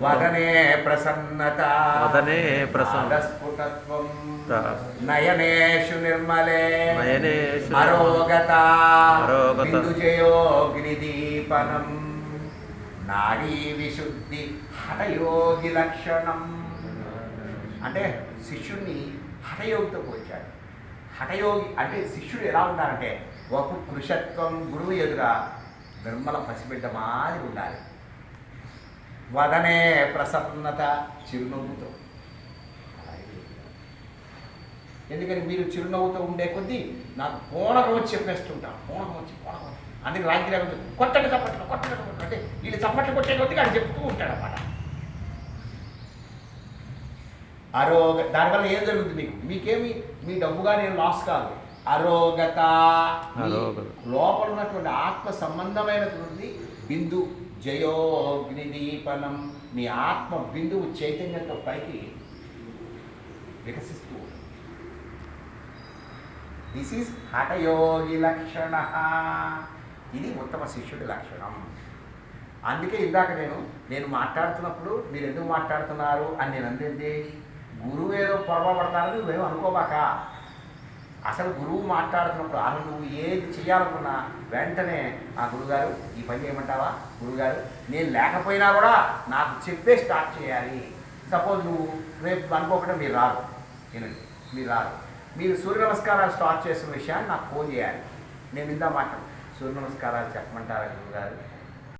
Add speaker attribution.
Speaker 1: వదనే ప్రసన్నత.
Speaker 2: వదనే ప్రసన్న.
Speaker 1: స్ఫుటత్వం
Speaker 2: త-
Speaker 1: నయనేషు నిర్మలే.
Speaker 2: నయనేషు
Speaker 1: అరోగత
Speaker 2: అరోగత.
Speaker 1: బిందుజయోగ్నిదీపనం నాడీ విశుద్ధి హఠయోగి లక్షణం. అంటే శిష్యుణ్ణి హఠయోగితో పోల్చాడు హఠయోగి అంటే శిష్యుడు ఎలా ఉండాలంటే ఒక పురుషత్వం గురువు ఎదుర నిర్మల పసిబిడ్డ మాదిరి ఉండాలి. వదనే ప్రసన్నత చిరునవ్వుతో. ఎందుకని మీరు చిరునవ్వుతో ఉండే కొద్దీ నాకు పూనకం వచ్చి చెప్పేస్తుంటాం. పూనకం వచ్చి పూనకం వచ్చి. అందుకే రాజకీయ కొట్టండి చప్పట్లు కొట్టండి చప్పట్లు. అంటే వీళ్ళు చప్పట్లు కొట్టే కొద్దీ ఆయన చెప్తూ ఉంటాడు అన్నమాట అరోగ దానివల్ల ఏం జరుగుతుంది మీకు? మీకేమి? మీ డబ్బుగా నేను లాస్ కాదు. అరోగత. లోపల ఉన్నటువంటి ఆత్మ సంబంధమైనటువంటి బిందు జయో అగ్నిదీపనం మీ ఆత్మ బిందువు చైతన్యంతో పైకి వికసిస్తూ ఉంటుంది దిస్ ఈజ్ హఠయోగి లక్షణ. ఇది ఉత్తమ శిష్యుడి లక్షణం. అందుకే ఇందాక నేను నేను మాట్లాడుతున్నప్పుడు మీరు ఎందుకు మాట్లాడుతున్నారు అని నేను అందింది గురువు ఏదో పొరపడతారని మేము అనుకోబాక. అసలు గురువు మాట్లాడుతున్నప్పుడు అసలు నువ్వు ఏది చేయాలనుకున్నా వెంటనే ఆ గురుగారు ఈ పని చేయమంటావా? గురుగారు నేను లేకపోయినా కూడా నాకు చెప్పే స్టార్ట్ చేయాలి. సపోజ్ నువ్వు రేపు అనుకోకుండా మీరు రారు. వినండి మీరు రారు. మీరు సూర్య నమస్కారాలు స్టార్ట్ చేసిన విషయాన్ని నాకు ఫోన్ చేయాలి. నేను ఇందా మాట్లాడు సూర్య నమస్కారాలు చెప్పమంటారా గురుగారు?